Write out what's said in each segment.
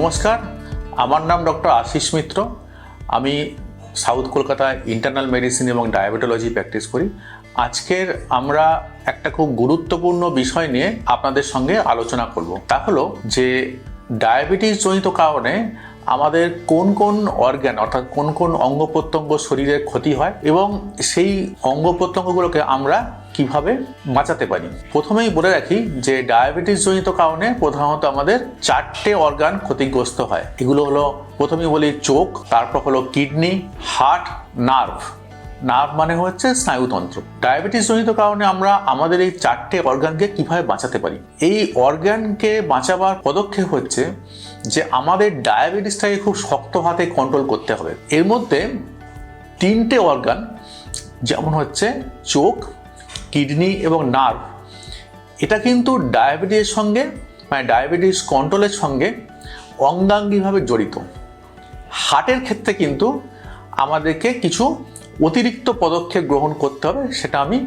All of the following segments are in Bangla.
নমস্কার, আমার নাম ডক্টর আশিস মিত্র। আমি সাউথ কলকাতায় ইন্টারনাল মেডিসিন এবং ডায়াবেটোলজি প্র্যাকটিস করি। আজকের আমরা একটা খুব গুরুত্বপূর্ণ বিষয় নিয়ে আপনাদের সঙ্গে আলোচনা করব। তা হলো যে ডায়াবেটিস জনিত কারণে আমাদের কোন কোন অর্গ্যান অর্থাৎ কোন কোন অঙ্গ প্রত্যঙ্গ শরীরের ক্ষতি হয় এবং সেই অঙ্গ প্রত্যঙ্গগুলোকে আমরা কীভাবে বাঁচাতে পারি? প্রথমেই বলে রাখি যে ডায়াবেটিস জনিত কারণে প্রধানত আমাদের চারটে অর্গান ক্ষতিগ্রস্ত হয়। এগুলো হলো প্রথমেই বলি চোখ, তারপর হলো কিডনি, হার্ট, নার্ভ। নার্ভ মানে হচ্ছে স্নায়ুতন্ত্র। ডায়াবেটিস জনিত কারণে আমরা আমাদের এই চারটে অর্গানকে কীভাবে বাঁচাতে পারি? এই অর্গানকে বাঁচাবার পদক্ষেপ হচ্ছে যে আমাদের ডায়াবেটিসটাকে খুব শক্ত হাতে কন্ট্রোল করতে হবে। এর মধ্যে তিনটে অর্গান যেমন হচ্ছে চোখ কিডনি এবং নার্ভ। এটা কিন্তু ডায়াবেটিসের সঙ্গে মানে ডায়াবেটিস কন্ট্রোলের সঙ্গে অঙ্গাঙ্গিভাবে জড়িত। হার্টের ক্ষেত্রে কিন্তু আমাদেরকে কিছু অতিরিক্ত পদক্ষেপ গ্রহণ করতে হবে, সেটা আমি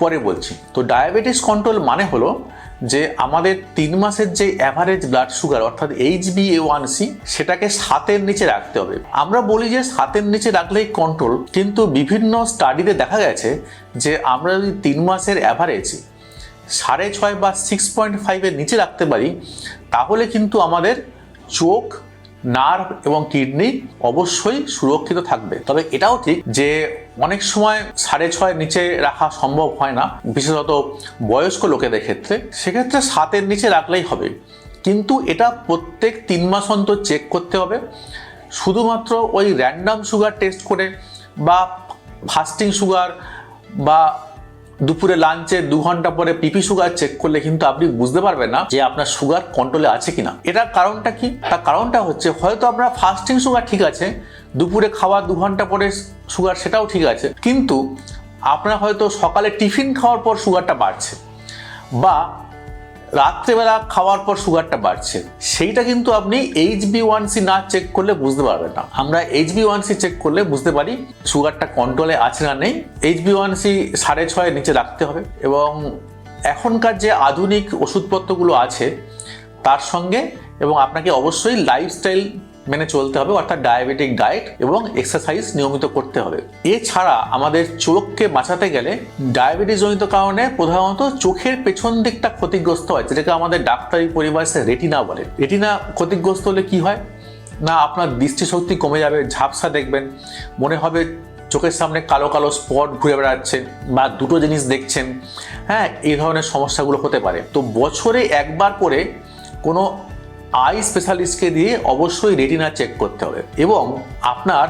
পরে বলছি। তো ডায়াবেটিস কন্ট্রোল মানে হলো যে আমাদের তিন মাসের যে অ্যাভারেজ ব্লাড সুগার অর্থাৎ H B A one C সেটাকে সাতের নিচে রাখতে হবে। আমরা বলি যে সাতের নিচে রাখলেই কন্ট্রোল কিন্তু বিভিন্ন স্টাডিতে দেখা গেছে যে আমরা যদি তিন মাসের অ্যাভারেজ সাড়ে ছয় বা সিক্স পয়েন্ট ফাইভের নিচে রাখতে পারি, তাহলে কিন্তু আমাদের চোখ নার্ভ এবং কিডনি অবশ্যই সুরক্ষিত থাকবে। তবে এটাও ঠিক যে অনেক সময় সাড়ে ছয় নিচে রাখা সম্ভব হয় না, বিশেষত বয়স্ক লোকেদের ক্ষেত্রে। সেক্ষেত্রে সাতের নিচে রাখলেই হবে। কিন্তু এটা প্রত্যেক তিন মাস অন্তর চেক করতে হবে। শুধুমাত্র ওই র্যান্ডাম সুগার টেস্ট করে বা ফাস্টিং সুগার বা দুপুরে লাঞ্চে দু ঘণ্টা পরে পিপি সুগার চেক করলে কিন্তু আপনি বুঝতে পারবেন না যে আপনার সুগার কন্ট্রোলে আছে কিনা। এটার কারণটা কি? তার কারণটা হচ্ছে, হয়তো আপনার ফাস্টিং সুগার ঠিক আছে, দুপুরে খাওয়া দু ঘণ্টা পরে সুগার সেটাও ঠিক আছে, কিন্তু আপনার হয়তো সকালে টিফিন খাওয়ার পর সুগারটা বাড়ছে। বা রাত্রেবেলা খাওয়ার পর সুগারটা বাড়ছে। সেইটা কিন্তু আপনি এইচ বি ওয়ান সি না চেক করলে বুঝতে পারবেন না। আমরা H B one C check করলে বুঝতে পারি সুগারটা কন্ট্রোলে আছে না নেই। এইচ বি ওয়ান সি সাড়ে ছয়ের নিচে রাখতে হবে এবং এখনকার যে আধুনিক ওষুধপত্রগুলো আছে, তার সঙ্গে এবং আপনাকে অবশ্যই লাইফস্টাইল মেনে চলতে হবে, অর্থাৎ ডায়াবেটিক ডায়েট এবং এক্সারসাইজ নিয়মিত করতে হবে। এছাড়া আমাদের চোখকে বাঁচাতে গেলে ডায়াবেটিস জনিত কারণে প্রধানত চোখের পেছন দিকটা ক্ষতিগ্রস্ত হয়, যেটাকে আমাদের ডাক্তারি পরিভাষায় রেটিনা বলে। রেটিনা ক্ষতিগ্রস্ত হলে কি হয়? না, আপনার দৃষ্টিশক্তি কমে যাবে, ঝাপসা দেখবেন, মনে হবে চোখের সামনে কালো কালো স্পট ঘুরে বেড়াচ্ছে বা দুটো জিনিস দেখছেন। হ্যাঁ এই ধরনের সমস্যাগুলো হতে পারে। তো বছরে একবার করে কোনো আই স্পেশালিস্টকে দিয়ে অবশ্যই রেটিনা চেক করতে হবে এবং আপনার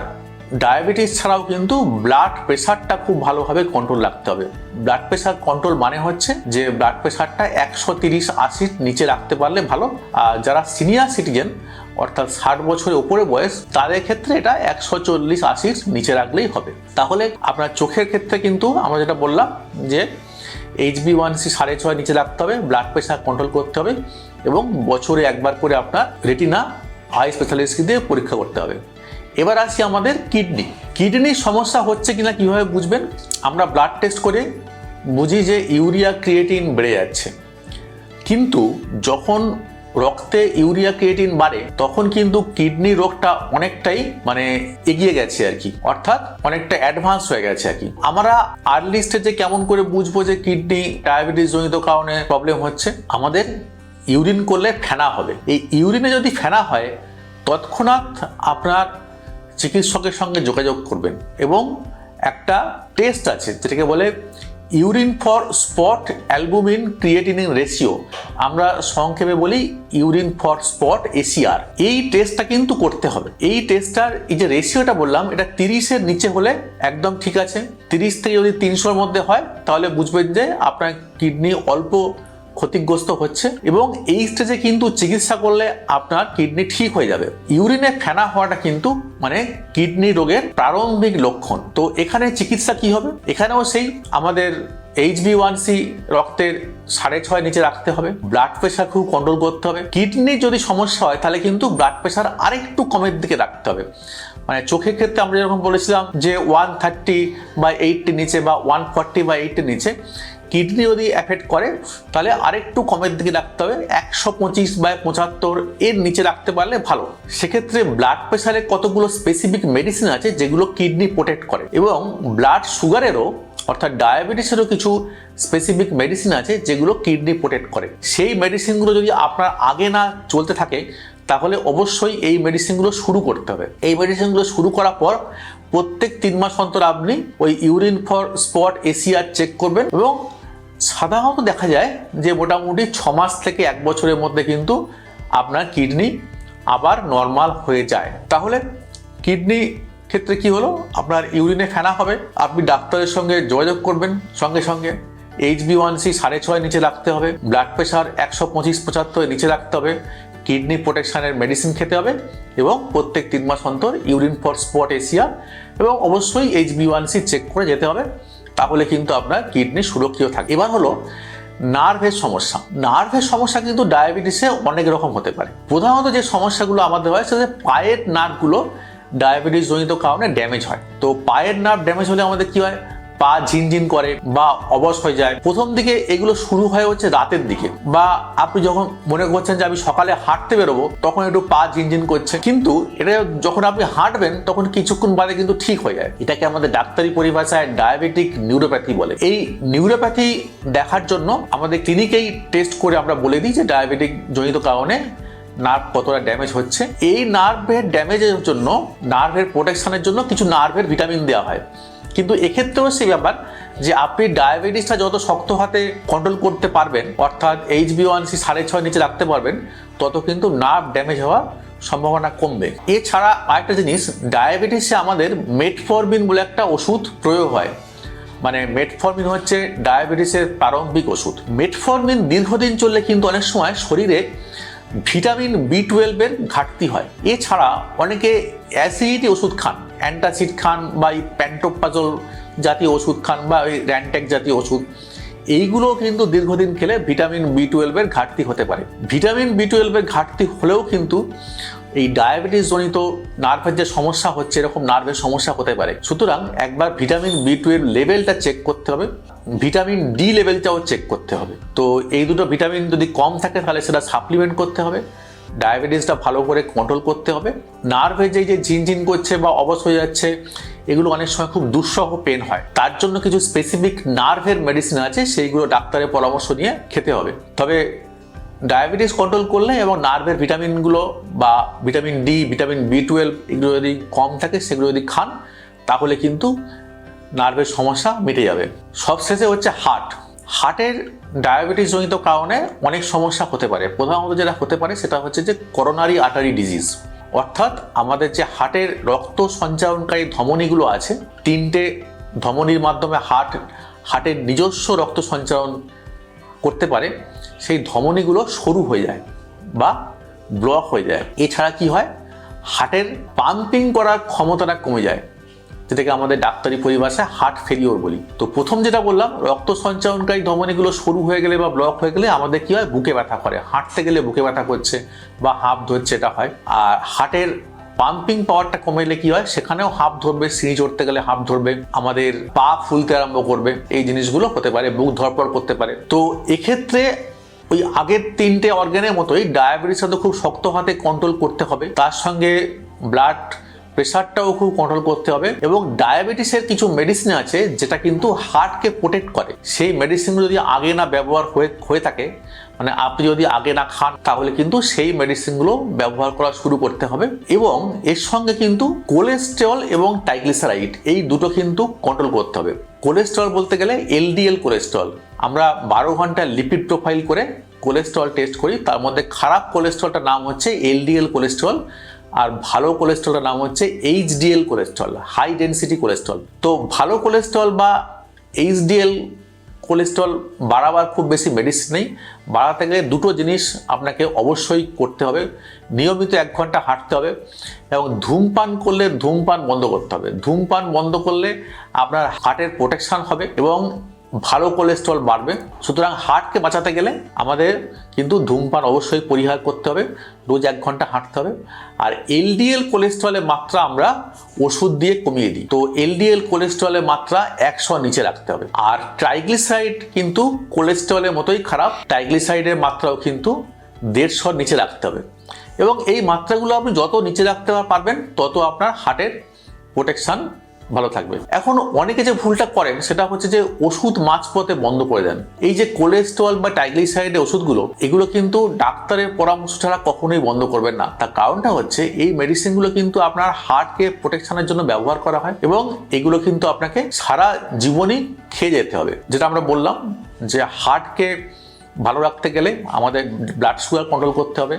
ডায়াবেটিস ছাড়াও কিন্তু ব্লাড প্রেশারটা খুব ভালোভাবে কন্ট্রোল রাখতে হবে। ব্লাড প্রেশার কন্ট্রোল মানে হচ্ছে যে ব্লাড প্রেশারটা একশো তিরিশ আশির নিচে রাখতে পারলে ভালো। আর যারা সিনিয়র সিটিজেন অর্থাৎ ষাট বছরের উপরে বয়স, তাদের ক্ষেত্রে এটা একশো চল্লিশ আশির নিচে রাখলেই হবে। তাহলে আপনার চোখের ক্ষেত্রে কিন্তু আমরা যেটা বললাম যে এইচ বি ওয়ান সি সাড়ে ছয় নিচে রাখতে হবে ব্লাড প্রেশার কন্ট্রোল করতে হবে। এবং বছরে একবার করে আপনার রেটিনা আই স্পেশালিস্টকে দিয়ে পরীক্ষা করতে হবে। এবার আসি আমাদের কিডনি। কিডনির সমস্যা হচ্ছে কিনা কীভাবে বুঝবেন? আমরা ব্লাড টেস্ট করে বুঝি যে ইউরিয়া ক্রিয়েটিন বেড়ে যাচ্ছে। কিন্তু যখন রক্তে ইউরিয়া ক্রিয়েটিন বাড়ে, তখন কিন্তু কিডনি রোগটা অনেকটাই মানে এগিয়ে গেছে আর কি। অর্থাৎ অনেকটা অ্যাডভান্স হয়ে গেছে আর কি। আমরা আর্লি স্টেজে কেমন করে বুঝব যে কিডনি ডায়াবেটিস জনিত কারণে প্রবলেম হচ্ছে? আমাদের ইউরিন করলে ফেনা হবে। এই ইউরিনে যদি ফেনা হয়, তৎক্ষণাৎ আপনার চিকিৎসকের সঙ্গে যোগাযোগ করবেন এবং একটা টেস্ট আছে যেটাকে বলে urine for spot albumin creatinine ratio. আমরা সংক্ষেপে বলি ইউরিন ফর স্পট এসিআর। এই টেস্টটা কিন্তু করতে হবে। এই টেস্টটার এই যে রেশিওটা বললাম, এটা তিরিশের নিচে হলে একদম ঠিক আছে। তিরিশ থেকে যদি তিনশোর মধ্যে হয়, তাহলে বুঝবেন যে আপনার কিডনি অল্প ক্ষতিগ্রস্ত হচ্ছে এবং এই স্টেজে কিন্তু চিকিৎসা করলে আপনার কিডনি ঠিক হয়ে যাবে। ইউরিনে ফেনা হওয়াটা কিন্তু মানে কিডনি রোগের প্রারম্ভিক লক্ষণ। তো এখানে চিকিৎসা কি হবে? এখানেও সেই আমাদের এইচ বি ওয়ান সি রক্তের সাড়ে ছয় নিচে রাখতে হবে। ব্লাড প্রেশার খুব কন্ট্রোল করতে হবে। কিডনি যদি সমস্যা হয়, তাহলে কিন্তু ব্লাড প্রেশার আরেকটু কমের দিকে রাখতে হবে। মানে চোখের ক্ষেত্রে আমরা যেরকম বলেছিলাম যে ওয়ান থার্টি বা এইটটির নিচে বা ওয়ান ফর্টি বা এইটটির নিচে কিডনি যদি অ্যাফেক্ট করে, তাহলে আরেকটু কমের দিকে রাখতে হবে। একশো পঁচিশ বা পঁচাত্তর এর নিচে রাখতে পারলে ভালো। সেক্ষেত্রে ব্লাড প্রেশারে কতগুলো স্পেসিফিক মেডিসিন আছে যেগুলো কিডনি প্রোটেক্ট করে? এবং ব্লাড সুগারেরও অর্থাৎ ডায়াবেটিসেরও কিছু স্পেসিফিক মেডিসিন আছে যেগুলো কিডনি প্রোটেক্ট করে। সেই মেডিসিনগুলো যদি আপনার আগে না চলতে থাকে, তাহলে অবশ্যই এই মেডিসিনগুলো শুরু করতে হবে। এই মেডিসিনগুলো শুরু করার পর প্রত্যেক তিন মাস অন্তর আপনি ওই urine for spot ACR check করবেন এবং সাধারণত দেখা যায় যে মোটামুটি ছ মাস থেকে এক বছরের মধ্যে কিন্তু আপনার কিডনি আবার নর্মাল হয়ে যায়। তাহলে কিডনি ক্ষেত্রে কি হলো? আপনার ইউরিনে ফেনা হবে। আপনি ডাক্তারের সঙ্গে যোগাযোগ করবেন সঙ্গে সঙ্গে। এইচ বি ওয়ান সি সাড়ে ছয় নিচে রাখতে হবে। ব্লাড প্রেশার একশো পঁচিশ পঁচাত্তর নিচে রাখতে হবে। কিডনি প্রোটেকশানের মেডিসিন খেতে হবে এবং প্রত্যেক তিন মাস অন্তর ইউরিন ফর স্পট এশিয়া এবং অবশ্যই H B one C check করে যেতে হবে। তাহলে কিন্তু আপনার কিডনি সুরক্ষিত থাকে। এবার হলো, নার্ভের সমস্যা। নার্ভের সমস্যা কিন্তু ডায়াবেটিসে অনেক রকম হতে পারে। প্রধানত যে সমস্যাগুলো আমাদের হয়, সেটা পায়ের নার্ভগুলো ডায়াবেটিস জনিত কারণে ড্যামেজ হয়। তো পায়ের নার্ভ ড্যামেজ হলে আমাদের কী হয়? পা ঝিনঝিন করে বা অবশ হয়ে যায়, প্রথম দিকে এগুলো শুরু হয় হচ্ছে রাতের দিকে। বা আপনি যখন মনে করছেন যে আমি সকালে হাঁটতে বেরোবো, তখন একটু পা ঝিনঝিন করছে। কিন্তু এটা যখন আপনি হাঁটবেন, তখন কিছুক্ষণ বাদে কিন্তু ঠিক হয়ে যায়। এটাকে আমাদের ডাক্তারি পরিভাষায় ডায়াবেটিক নিউরোপ্যাথি বলে। এই নিউরোপ্যাথি দেখার জন্য আমাদের ক্লিনিকেই টেস্ট করে আমরা বলে দিই যে ডায়াবেটিক জনিত কারণে নার্ভ কতটা ড্যামেজ হচ্ছে। এই নার্ভের ড্যামেজের জন্য, নার্ভের প্রোটেকশনের জন্য কিছু নার্ভের ভিটামিন দেওয়া হয়। কিন্তু এক্ষেত্রেও সেই ব্যাপার যে আপনি ডায়াবেটিসটা যত শক্ত হাতে কন্ট্রোল করতে পারবেন, অর্থাৎ এইচ বি ওয়ান সি সাড়ে ছয় নিচে রাখতে পারবেন, তত কিন্তু নার্ভ ড্যামেজ হওয়ার সম্ভাবনা কমবে। এছাড়া আরেকটা জিনিস ডায়াবেটিসে আমাদের মেটফরমিন বলে একটা ওষুধ প্রয়োগ হয়। মানে মেটফরমিন হচ্ছে ডায়াবেটিসের প্রারম্ভিক ওষুধ। মেটফরমিন দীর্ঘদিন চললে কিন্তু অনেক সময় শরীরে ভিটামিন বি টুয়েলভের ঘাটতি হয়। এছাড়া অনেকে অ্যাসিডিটি ওষুধ খান। অ্যান্টাসিড খান বা এই প্যান্টোপাজল জাতীয় ওষুধ খান বা ওই র্যান্টেক জাতীয় ওষুধ, এইগুলো কিন্তু দীর্ঘদিন খেলে ভিটামিন বি টুয়েলভের ঘাটতি হতে পারে। ভিটামিন বি টুয়েলভের ঘাটতি হলেও কিন্তু এই ডায়াবেটিস জনিত নার্ভের যে সমস্যা হচ্ছে, এরকম নার্ভের সমস্যা হতে পারে। সুতরাং একবার ভিটামিন বি টুয়েলভ লেভেলটা চেক করতে হবে। ভিটামিন ডি লেভেলটাও চেক করতে হবে। তো এই দুটো ভিটামিন যদি কম থাকে, তাহলে সেটা সাপ্লিমেন্ট করতে হবে। ডায়াবেটিসটা ভালো করে কন্ট্রোল করতে হবে। নার্ভে যে যে ঝিনঝিন করছে বা অবশ হয়ে যাচ্ছে, এগুলো অনেক সময় খুব দুঃসহ পেন হয়। তার জন্য কিছু স্পেসিফিক নার্ভের মেডিসিন আছে, সেইগুলো ডাক্তারের পরামর্শ নিয়ে খেতে হবে। তবে ডায়াবেটিস কন্ট্রোল করলে এবং নার্ভের ভিটামিনগুলো বা vitamin D vitamin B twelve এগুলো যদি কম থাকে, সেগুলো যদি খান, তাহলে কিন্তু নার্ভের সমস্যা মিটে যাবে। সবশেষে হচ্ছে হার্ট হার্টের ডায়াবেটিস জনিত কারণে অনেক সমস্যা হতে পারে। প্রধানত যেটা হতে পারে সেটা হচ্ছে যে করোনারি আর্টারি ডিজিজ অর্থাৎ আমাদের যে হার্টের রক্ত সঞ্চালনকারী ধমনীগুলো আছে, তিনটে ধমনীর মাধ্যমে হার্ট, হার্টের নিজস্ব রক্ত সঞ্চালন করতে পারে, সেই ধমনীগুলো সরু হয়ে যায় বা ব্লক হয়ে যায়। এছাড়া কি হয়? হার্টের পাম্পিং করার ক্ষমতাটা কমে যায়। যেটাকে আমাদের ডাক্তারি পরিভাষায় হার্ট ফেলিওর বলি। তো প্রথম যেটা বললাম, রক্ত সঞ্চালনকারী ধমনীগুলো সরু হয়ে গেলে বা ব্লক হয়ে গেলে আমাদের কি হয়? বুকে ব্যথা করে। হাঁটতে গেলে বুকে ব্যথা করছে বা হাঁপ ধরছে এটা হয়। আর হার্টের পাম্পিং পাওয়ারটা কমে গেলে কি হয়? সেখানেও হাফ ধরবে, সিঁড়ি চড়তে গেলে হাফ ধরবে, আমাদের পা ফুলতে আরম্ভ করবে। এই জিনিসগুলো হতে পারে, বুক ধরপড় করতে পারে। তো এক্ষেত্রে ওই আগের তিনটে অর্গানের মতোই ডায়াবেটিসটা তো খুব শক্ত হাতে কন্ট্রোল করতে হবে। তার সঙ্গে ব্লাড প্রেশারটাও খুব কন্ট্রোল করতে হবে এবং ডায়াবেটিসের কিছু মেডিসিন আছে যেটা কিন্তু হার্টকে প্রোটেক্ট করে। সেই মেডিসিনগুলো যদি আগে না ব্যবহার হয়ে হয়ে থাকে মানে আপনি যদি আগে না খান, তাহলে কিন্তু সেই মেডিসিনগুলো ব্যবহার করা শুরু করতে হবে এবং এর সঙ্গে কিন্তু কোলেস্টেরল এবং টাইগ্লিসারাইড এই দুটো কিন্তু কন্ট্রোল করতে হবে। কোলেস্টেরল বলতে গেলে এলডিএল কোলেস্টেরল আমরা বারো ঘণ্টা লিপিড প্রোফাইল করে কোলেস্টেরল টেস্ট করি, তার মধ্যে খারাপ কোলেস্টেরলটার নাম হচ্ছে এলডিএল কোলেস্টেরল আর ভালো কোলেস্ট্রলের নাম হচ্ছে HDL cholesterol high density cholesterol তো ভালো কোলেস্ট্রল বা এইচডিএল কোলেস্ট্রল বাড়াবার খুব বেশি মেডিসিন নেই। বাড়াতে গেলে দুটো জিনিস আপনাকে অবশ্যই করতে হবে। নিয়মিত এক ঘণ্টা হাঁটতে হবে এবং ধূমপান করলে ধূমপান বন্ধ করতে হবে। ধূমপান বন্ধ করলে আপনার হার্টের প্রোটেকশান হবে এবং ভালো কোলেস্ট্রল বাড়বে। সুতরাং হার্টকে বাঁচাতে গেলে আমাদের কিন্তু ধূমপান অবশ্যই পরিহার করতে হবে, রোজ এক ঘণ্টা হাঁটতে হবে। আর এলডিএল কোলেস্ট্রলের মাত্রা আমরা ওষুধ দিয়ে কমিয়ে দিই। তো এলডিএল কোলেস্ট্রলের মাত্রা একশো নিচে রাখতে হবে। আর ট্রাইগ্লিসাইড কিন্তু কোলেস্ট্রলের মতোই খারাপ ট্রাইগ্লিসাইডের মাত্রাও কিন্তু দেড়শোর নিচে রাখতে হবে। এবং এই মাত্রাগুলো আপনি যত নিচে রাখতে পারবেন, তত আপনার হার্টের প্রোটেকশন ভালো থাকবে। এখন অনেকে যে ভুলটা করেন, সেটা হচ্ছে যে ওষুধ মাঝপথে বন্ধ করে দেন। এই যে কোলেস্ট্রল বা টাইগ্লিসাইডের ওষুধগুলো, এগুলো কিন্তু ডাক্তারের পরামর্শ ছাড়া কখনোই বন্ধ করবেন না। তার কারণটা হচ্ছে, এই মেডিসিনগুলো কিন্তু আপনার হার্টকে প্রোটেকশনের জন্য ব্যবহার করা হয় এবং এগুলো কিন্তু আপনাকে সারা জীবনই খেয়ে যেতে হবে। যেটা আমরা বললাম যে হার্টকে ভালো রাখতে গেলে আমাদের ব্লাড সুগার কন্ট্রোল করতে হবে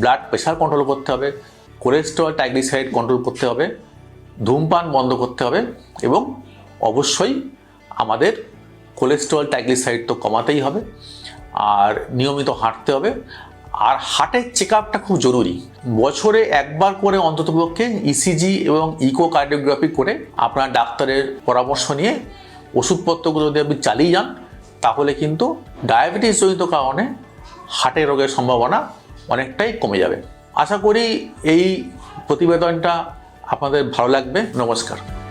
ব্লাড প্রেশার কন্ট্রোল করতে হবে কোলেস্ট্রল ট্রাইগ্লিসাইড কন্ট্রোল করতে হবে। ধূমপান বন্ধ করতে হবে এবং অবশ্যই আমাদের কোলেস্ট্রল ট্রাইগ্লিসাইড তো কমাতেই হবে, আর নিয়মিত হাঁটতে হবে। আর হার্টের চেক আপটা খুব জরুরি। বছরে একবার করে অন্ততপক্ষে ইসিজি এবং ইকোকার্ডিওগ্রাফি করে আপনার ডাক্তারের পরামর্শ নিয়ে ওষুধপত্রগুলো যদি আপনি চালিয়ে যান, তাহলে কিন্তু ডায়াবেটিস জনিত কারণে হার্টের রোগের সম্ভাবনা অনেকটাই কমে যাবে। আশা করি এই প্রতিবেদনটা আপনাদের ভালো লাগবে নমস্কার।